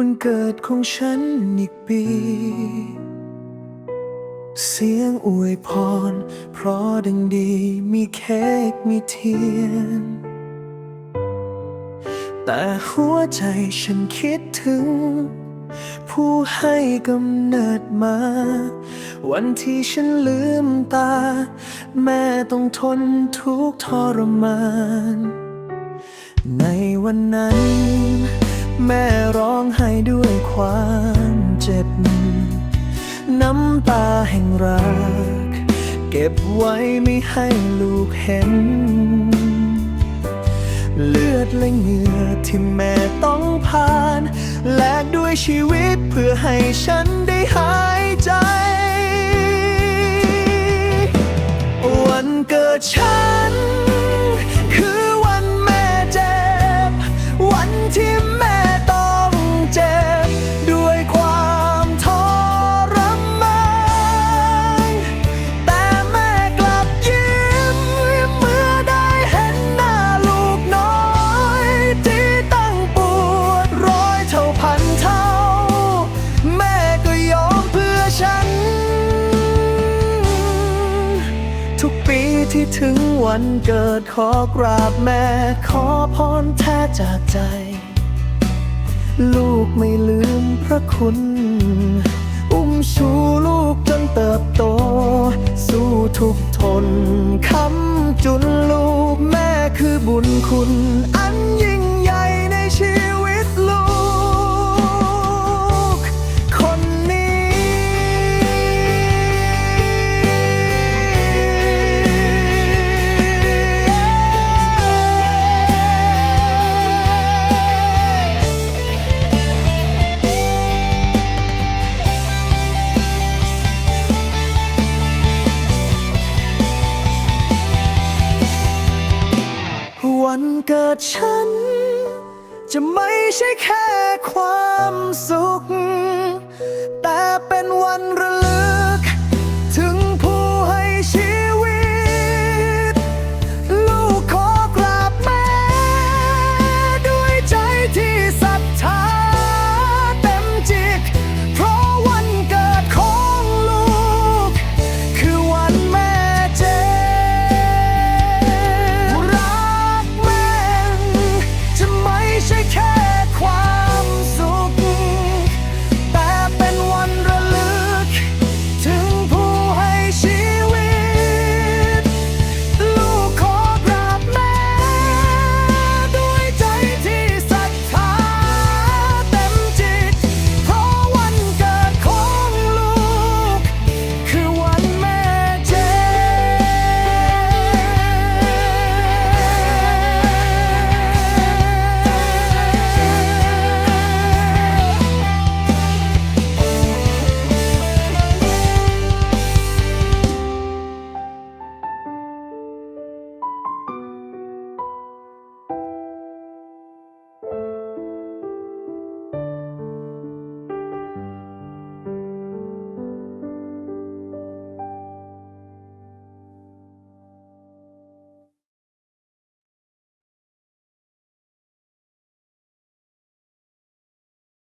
วันเกิดของฉันอีกปี เสียงอวยพร เพราะดังดีมีเค้กมีเทียน แต่หัวใจฉันคิดถึง ผู้ให้กำเนิดมา วันที่ฉันลืมตา แม่ต้องทนทุกทรมาน ในวันนั้น แม่ร้องไห้ด้วยความเจ็บ น้ำตาแห่งรัก เก็บไว้ไม่ให้ลูกเห็น เลือดและเหงื่อที่แม่ต้องผ่าน แลกด้วยชีวิตเพื่อให้ฉันได้หายใจ วันเกิดฉัน ที่ถึงวันเกิดขอกราบแม่ ขอพรแท้จากใจ ลูกไม่ลืมพระคุณ อุ้มชูลูกจนเติบโต สู้ทุกทนคำจุนลูกแม่คือบุญคุณ อันยิ่ง วันเกิดฉัน จะไม่ใช่แค่ความสุข